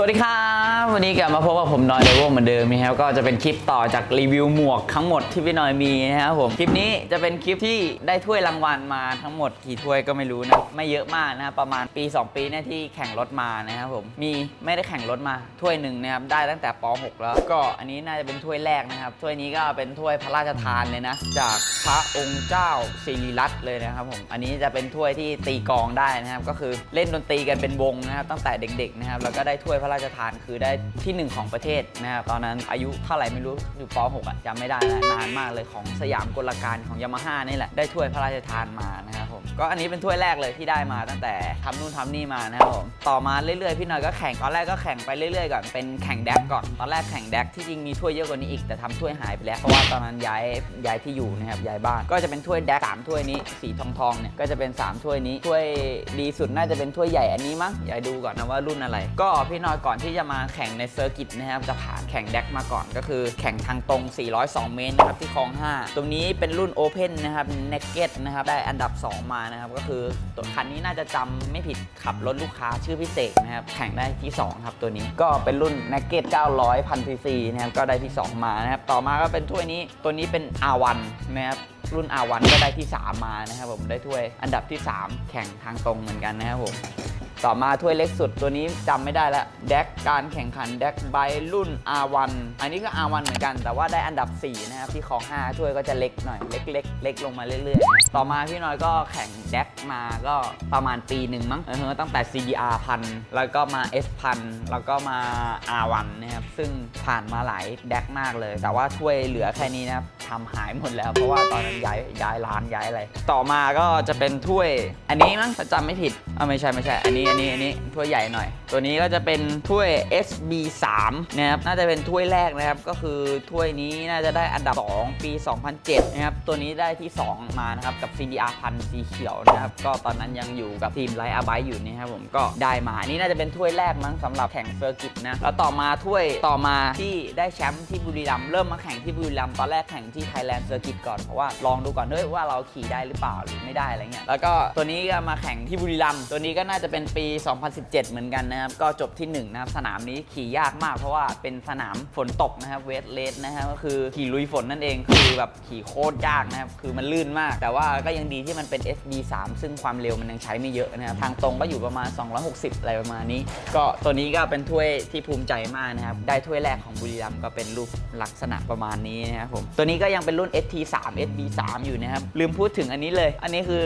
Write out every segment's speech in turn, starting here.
สวัสดีครับ วันนี้กลับมาพบกับผมนอยเลเวลเหมือนเดิมนะครับก็จะเป็นคลิปต่อจากรีวิวหมวกทั้งหมดที่พี่นอยมีนะครับผมคลิปนี้จะเป็นคลิปที่ได้ถ้วยรางวัลมาทั้งหมดกี่ถ้วยก็ไม่รู้นะไม่เยอะมากนะครับประมาณปี 2 ปีเนี่ยที่แข่งรถมานะครับผมมีไม่ได้แข่งรถมาถ้วยหนึ่งนะครับได้ตั้งแต่ป .6 แล้ว ก็อันนี้น่าจะเป็นถ้วยแรกนะครับถ้วยนี้ก็เป็นถ้วยพระราชทานเลยนะจากพระองค์เจ้าสิริรัตน์เลยนะครับผมอันนี้จะเป็นถ้วยที่ตีกองได้นะครับก็คือเล่นดนตรีกันเป็นวงนะครับตั้งแต่เด็กๆนะครับแล้วก็ได้ถ้วยพระราชทานคือได้ที่หนึ่งของประเทศนะครับตอนนั้นอายุเท่าไหร่ไม่รู้อยู่ป .6 อะจำไม่ได้แล้วนานมากเลยของสยามกลการของยามาฮ่านี่แหละได้ถ้วยพระราชทานมานะครับ ก็อันนี้เป็นถ้วยแรกเลยที่ได้มาตั้งแต่ทำนู่นทำนี่มานะครับผมต่อมาเรื่อยๆพี่หน่อยก็แข่งตอนแรกก็แข่งไปเรื่อยๆก่อนเป็นแข่งแดกก่อนตอนแรกแข่งแดกที่จริงมีถ้วยเยอะกว่านี้อีกแต่ทำถ้วยหายไปแล้วเพราะว่าตอนนั้นย้ายย้ายที่อยู่นะครับย้ายบ้านก็จะเป็นถ้วยแดกสามถ้วยนี้สีทองทองเนี่ยก็จะเป็นสามถ้วยนี้ถ้วยดีสุดน่าจะเป็นถ้วยใหญ่อันนี้มั้งอย่าดูก่อนนะว่ารุ่นอะไร ก็พี่หน้อยก่อนที่จะมาแข่งในเซอร์กิตนะครับจะผ่านแข่งแดกมาก่อนก็คือ แข่งทางตรง 402 เมตรนะครับที่คลอง 5 ตรงนี้เป็นรุ่นโอเพนนะครับเนกเก็ตนะครับได้อันดับ 2 มานะครับก็คือตัวคันนี้น่าจะจำไม่ผิดขับรถลูกค้าชื่อพิเศษนะครับแข่งได้ที่ 2 ครับตัวนี้ก็เป็นรุ่นเนกเก็ต900พันซีซีนะครับก็ได้ที่ 2 มานะครับต่อมาก็เป็นถ้วยนี้ตัวนี้เป็น R1 นะครับรุ่น R1 ก็ได้ที่ 3 มานะครับผมได้ถ้วยอันดับที่ 3 แข่งทางตรงเหมือนกันนะครับผม ต่อมาถ้วยเล็กสุดตัวนี้จำไม่ได้แล้วแดกการแข่งขันแดกไบรุ่น R1 อันนี้ก็ R1 เหมือนกัน แต่ว่าได้อันดับ 4 นะครับ ที่ของ 5 ถ้วยก็จะเล็กหน่อย เล็กเล็กเล็กลงมาเรื่อยๆ ต่อมาพี่น้อยก็แข่งแดกมาก็ประมาณปีหนึ่งมั้งเออตั้งแต่ CDR พันแล้วก็มา S พันแล้วก็มา R1 นะครับ ซึ่งผ่านมาหลายแดกมากเลย แต่ว่าถ้วยเหลือแค่นี้นะครับ ทำหายหมดแล้ว เพราะว่าตอนนั้นย้ายย้ายร้านย้ายอะไร ต่อมาก็จะเป็นถ้วย อันนี้มั้งจำไม่ผิดอ่าไม่ใช่ไม่ใช่ อันนี้อันนี้อันนี้ถ้วยใหญ่หน่อย ตัวนี้ก็จะเป็นถ้วย SB3 นะครับน่าจะเป็นถ้วยแรกนะครับ ก็คือถ้วยนี้น่าจะได้อันดับ 2 ปี 2007 นะครับ ตัวนี้ได้ที่ 2 มานะครับ กับ CDR พันสีเขียวนะครับ ก็ตอนนั้นยังอยู่กับทีมไลท์อาไบอยู่นะครับผมก็ได้มาอันนี้น่าจะเป็นถ้วยแรกมั้งสำหรับแข่งเซอร์กิตนะแล้วต่อมาถ้วยต่อมาที่ได้แชมป์ที่บุรีรัมย์เริ่มมาแข่งที่บุรีรัมย์ตอนแรกแข่งที่ทยแลนด์เซอร์กิตก่อนเพราะว่าลองดูก่อนด้วยว่าเราขี่ได้หรือเปล่าหรือไม่ได้อะไรเงี้ยแล้วก็ตัวนี้ก็มาแข่งที่บุรีรัมย์ตัวนี้ก็น่าจะเป็นปี 2017 เหมือนกันนะครับก็จบที่1นะครับสนามนี้ขี่ยากมากเพราะว่าเป็นสนามฝนตกนะครับเวทเลสนะครับก็คือขี่ลุยฝนนั่นเองคือแบบขี่โคตรยากนะครับคือมันลื่นมาก แต่ว่าก็ยังดีที่มันเป็น SB3 ซึ่งความเร็วมันยังใช้ไม่เยอะนะครับทางตรงก็อยู่ประมาณ 260 อะไรประมาณนี้ ก็ตัวนี้ก็เป็นถ้วยที่ภูมิใจมากนะครับได้ถ้วยแรกของบุรีรัมย์ก็เป็นรูปลักษณะประมาณนี้นะครับผมตัวนี้ก็็ยังเป็นรุ่น ST3 SB3 อยู่นะครับ ลืมพูดถึงอันนี้เลย อันนี้คือ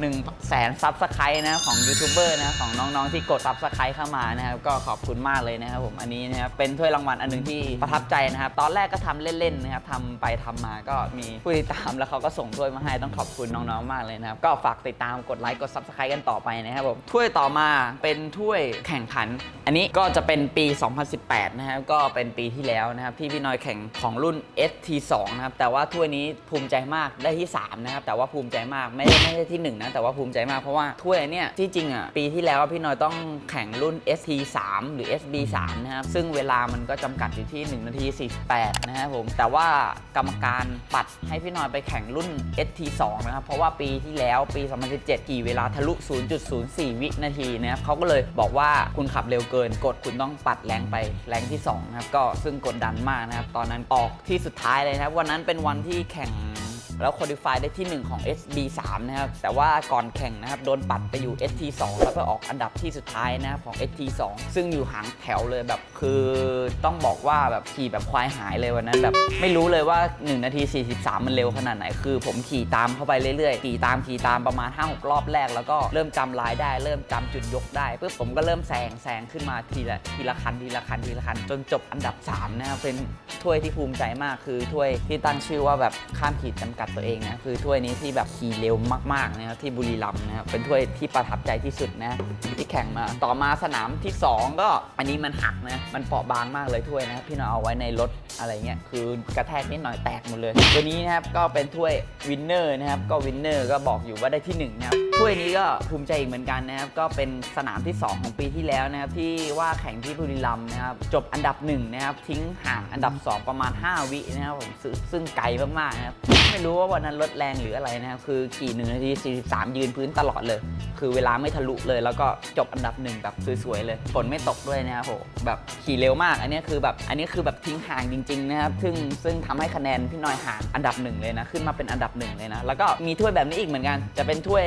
1 0 0 0 0แสนซับสไครต์นะของยูทูบเบอร์นะของน้องๆที่กดซับสไครต์เข้ามานะครับ ก็ขอบคุณมากเลยนะครับผมอันนี้นะครับเป็นถ้วยรางวัลอันหนึงที่ประทับใจนะครับ ตอนแรกก็ทำเล่นๆนะครับทำไปทำมาก็มีผู้ติดตามแล้วเขาก็ส่งถ้วยมาให้ต้องขอบคุณน้องๆมากเลยนะครับ ก็ฝากติดตามกดไลค์กดซับสไครต์กันต่อไปนะครับผมถ้วยต่อมาเป็นถ้วยแข่งขัน อันนี้ก็จะเป็นปี 2018 นะครับก็เป็นปีที่แล้วนะครับที่พี่น้อยแข่งของรุ่น ST2 นะครับแต่ว่าถ้วยนี้ภูมิใจมากได้ที่3นะครับแต่ว่าภูมิใจมากไม่ได้ไม่ได้ที่1นะแต่ว่าภูมิใจมากเพราะว่าถ้วยเนี่ยที่จริงอะปีที่แล้วพี่น้อยต้องแข่งรุ่น ST3 หรือ SB3 นะครับซึ่งเวลามันก็จำกัดอยู่ที่ 1 นาที 48 นะครับผมแต่ว่ากรรมการปัดให้พี่น้อยไปแข่งรุ่น ST2 นะครับเพราะว่าปีที่แล้วปี 2017ขี่เวลาทะลุ 0.04 วินาทีนะครับเขาก็เลยบอกว่าคุณขับเร็วเกินกดคุณต้องปัดแรงไปแรงที่2นะครับก็ซึ่งกดดันมากนะครับตอนนั้นออกที่สุดท้ายเลยนะครับวันนั้นเป็นวันที่แข่ง แล้วค u a l i f y ได้ที่ 1 ของ SB3 นะครับ แต่ว่าก่อนแข่งนะครับ โดนปัดไปอยู่ ST2 แล้วก็ออกอันดับที่สุดท้ายนะครับของ ST2 ซึ่งอยู่หางแถวเลยแบบคือต้องบอกว่าแบบขี่แบบควายหายเลยวันนั้นแบบไม่รู้เลยว่า 1 นาที 43 มันเร็วขนาดไหน คือผมขี่ตามเข้าไปเรื่อยๆ ขี่ตามขี่ตามประมาณ 5-6 รอบแรก แล้วก็เริ่มจำลายได้ เริ่มจำจุดยกได้ปุ๊บผมก็เริ่มแซงแซงขึ้นมาทีละทีละคันทีละคันทีละคันจนจบอันดับ3นะครับเป็นถ้วยที่ภูมิใจมากคือถ้วยที่ตั้งชื่อว่าแบบข้ามขีดจำกัดตัวเองนะคือถ้วยนี้ที่แบบขี่เร็วมากๆนะครับที่บุรีรัมย์นะครับเป็นถ้วยที่ประทับใจที่สุดนะที่แข่งมาต่อมาสนามที่ 2 ก็อันนี้มันหักนะมันเปราะบางมากเลยถ้วยนะครับพี่น้องเอาไว้ในรถอะไรเงี้ยคือกระแทกนิดหน่อยแตกหมดเลย ตัวนี้นะครับก็เป็นถ้วยวินเนอร์นะครับก็วินเนอร์ก็บอกอยู่ว่าได้ที่หนึ่งนะครับ ถ้วยนี้ก็ภูมิใจอีกเหมือนกันนะครับ ก็เป็นสนามที่ 2 ของปีที่แล้วนะครับ ที่ว่าแข่งที่บุรีรัมย์นะครับ จบอันดับหนึ่งนะครับ ทิ้งห่างอันดับ 2 ประมาณ 5 วินะครับผมซึ่งไกลมากๆนะครับ ไม่รู้ว่าวันนั้นลดแรงหรืออะไรนะครับ คือขี่1นาที 43 ยืนพื้นตลอดเลย คือเวลาไม่ทะลุเลย แล้วก็จบอันดับหนึ่งแบบสวยๆเลยฝนไม่ตกด้วยนะครับโหแบบขี่เร็วมาก อันนี้คือแบบอันนี้คือแบบทิ้งห่างจริง ๆ นะครับ ซึ่งซึ่งทำให้คะแนนพี่น้อยห่างอันดับหนึ่งเลยนะ ขึ้นมาเป็นอันดับหนึ่งเลยนะ แล้วก็มีถ้วยแบบนี้อีกเหมือนกัน จะเป็นถ้วย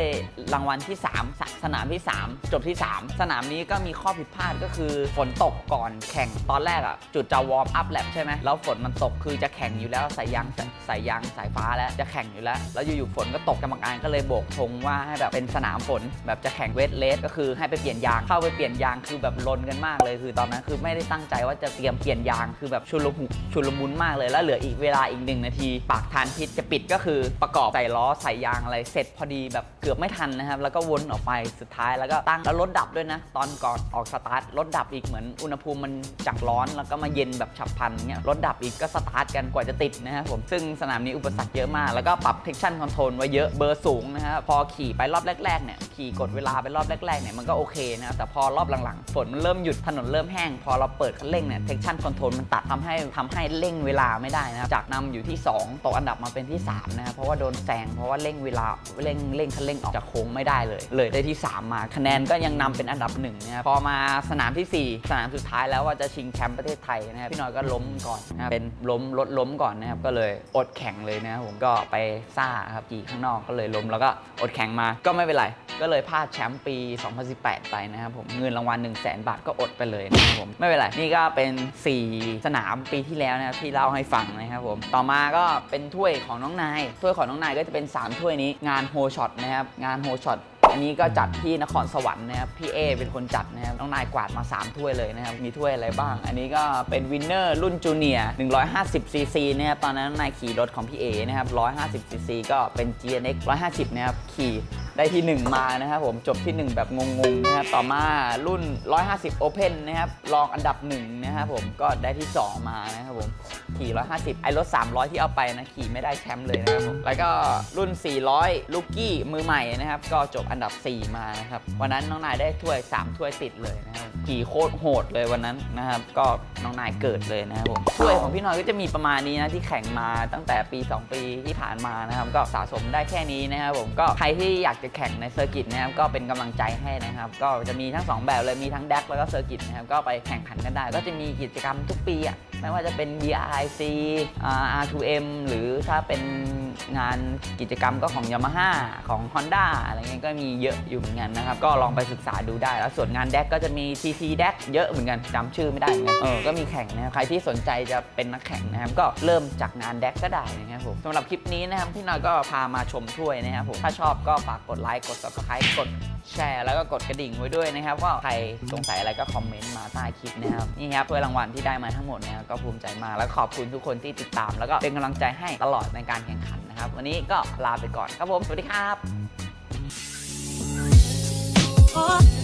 รางวัลที่ 3 สสนามที่ 3 จบที่ 3 สนามนี้ก็มีข้อผิดพลาดก็คือฝนตกก่อนแข่งตอนแรกอะ จุดจะวอร์มอัพแลบใช่ไหมแล้วฝนมันตกคือจะแข่งอยู่แล้วสายยางสายยางสายฟ้าแล้วจะแข่งอยู่แล้ว แล้วอยู่ๆฝนก็ตกกรรมการก็เลยโบกธงว่าให้แบบเป็นสนามฝนแบบจะแข่งเวทเลสก็คือให้ไปเปลี่ยนยางเข้าไปเปลี่ยนยางคือแบบลนกันมากเลย คือตอนนั้นคือไม่ได้ตั้งใจว่าจะเตรียมเปลี่ยนยางคือแบบชุลมุนชุลมุนมากเลยแล้วเหลืออีกเวลาอีกหนึ่งนาที ปากทานพิษจะปิดก็คือประกอบใส่ล้อใส่ยางอะไรเสร็จพอดีแบบเกือบไม่ทันนะครับแล้วก็วนออกไปสุดท้ายแล้วก็ตั้งแล้วรถดับด้วยนะ ตอนก่อนออกสตาร์ทรถดับอีกเหมือนอุณหภูมิมันจากร้อนแล้วก็มาเย็นแบบฉับพลันเงี้ยรถดับอีกก็สตาร์ทกันกว่าจะติดนะครับผมซึ่งสนามนี้อุปสรรคเยอะมาก แล้วก็ปรับ traction control ไว้เยอะเบอร์สูงนะครับพอขี่ไปรอบแรกๆเนี่ยขี่กดเวลาไปรอบแรกๆเนี่ยมันก็โอเคนะครับแต่พอรอบหลังๆฝนมันเริ่มหยุดถนนเริ่มแห้ง พอเราเปิดคันเร่งเนี่ย traction control มันตัดทำให้ทำให้เร่งเวลาไม่ได้นะครับจากนำอยู่ที่ 2ตกอันดับมาเป็นที่3นะครับเพราะว่าโดนแซงเพราะว่าเร่งเวลาเร่งเร่งคันเร่งออกจากโคงไม่ได้เลย เลยได้ที่ 3 มาคะแนนก็ยังนำเป็นอันดับหนึ่งนะครับพอมาสนามทีสี่ 4 สนามสุดท้ายแล้วว่าจะชิงแชมป์ประเทศไทยนะครับพี่น้อยก็ล้มก่อนนะครับเป็นล้มรถล้มก่อนนะครับก็เลยอดแข่งเลยนะครับผมก็ไปซ่าครับขี่ข้างนอกก็เลยล้มแล้วก็อดแข่งมาก็ไม่เป็นไรก็เลยพลาดแชมป์ปี 2018 ไปนะครับผมเงินรางวัล 1 0 0 0 0แบาทก็อดไปเลยนะครับผมไม่เป็นไรนี่ก็เป็น 4 สนามปีที่แล้วนะครับที่เล่าให้ฟังนะครับผมต่อมาก็เป็นถ้วยของน้องนายถ้วยของน้องนายก็จะเป็น 3 ถ้วยนี้งานโฮช็อตนะครับงานโฮช็อตอันนี้ก็จัดที่นครสวรรค์นะครับพี่เอเป็นคนจัดนะครับน้องนายกวาดมา 3 ถ้วยเลยนะครับ มีถ้วยอะไรบ้าง อันนี้ก็เป็นวินเนอร์รุ่นจูเนียร์150ซีซีนะครับตอนนั้นน้องนายขี่รถของพี่เอนะครับ150ซีซีก็เป็น GNX 150 นะครับขี่ ได้ที่ 1 มานะครับผมจบที่ 1 แบบงงๆนะครับต่อมารุ่น 150 Open นะครับรองอันดับ1นะครับผมก็ได้ที่ 2 มานะครับผมขี่ 150 ไอรถ 300 ที่เอาไปนะขี่ไม่ได้แชมป์เลยนะครับผมแล้วก็รุ่น 400 ลูกี้มือใหม่นะครับก็จบอันดับ 4 มานะครับวันนั้นน้องนายได้ถ้วย 3 ถ้วยติดเลยนะครับขี่โคตรโหดเลยวันนั้นนะครับก็น้องนายเกิดเลยนะครับผมถ้วยของพี่น้อยก็จะมีประมาณนี้นะที่แข่งมาตั้งแต่ปี 2 ปีที่ผ่านมานะครับก็สะสมได้แค่นี้นะครับผมก็ใครที่อยากจะแข่งในเซอร์กิตนะครับก็เป็นกำลังใจให้นะครับก็จะมีทั้งสองแบบเลยมีทั้งแดกแล้วก็เซอร์กิตนะครับก็ไปแข่งขันกันได้ ก็จะมีกิจกรรมทุกปีอะ ไม่ว่าจะเป็น BRIC อ่า R2M หรือถ้าเป็นงานกิจกรรมก็ของ Yamaha ของ Honda อะไรเงี้ยก็มีเยอะอยู่เหมือนกันนะครับ ก็ลองไปศึกษาดูได้ แล้วส่วนงานแดกก็จะมี TT แดกเยอะเหมือนกันจำชื่อไม่ได้เหมือนกันเออก็มีแข่งนะครับใครที่สนใจจะเป็นนักแข่งนะครับ ก็เริ่มจากงานแดกก็ได้นะครับผมสำหรับคลิปนี้นะครับพี่น้อยก็พามาชมถ้วยนะครับผมถ้าชอบก็ฝากกดไลค์กด subscribe กด แชร์แล้วก็กดกระดิ่งไว้ด้วยนะครับก็ใครสงสัยอะไรก็คอมเมนต์มาใต้คลิปนะครับนี่ครับเพื่อรางวัลที่ได้มาทั้งหมดนะครับก็ภูมิใจมากแล้วขอบคุณทุกคนที่ติดตาม แล้วก็เป็นกำลังใจให้ตลอดในการแข่งขันนะครับ วันนี้ก็ลาไปก่อนครับผมสวัสดีครับ Oh.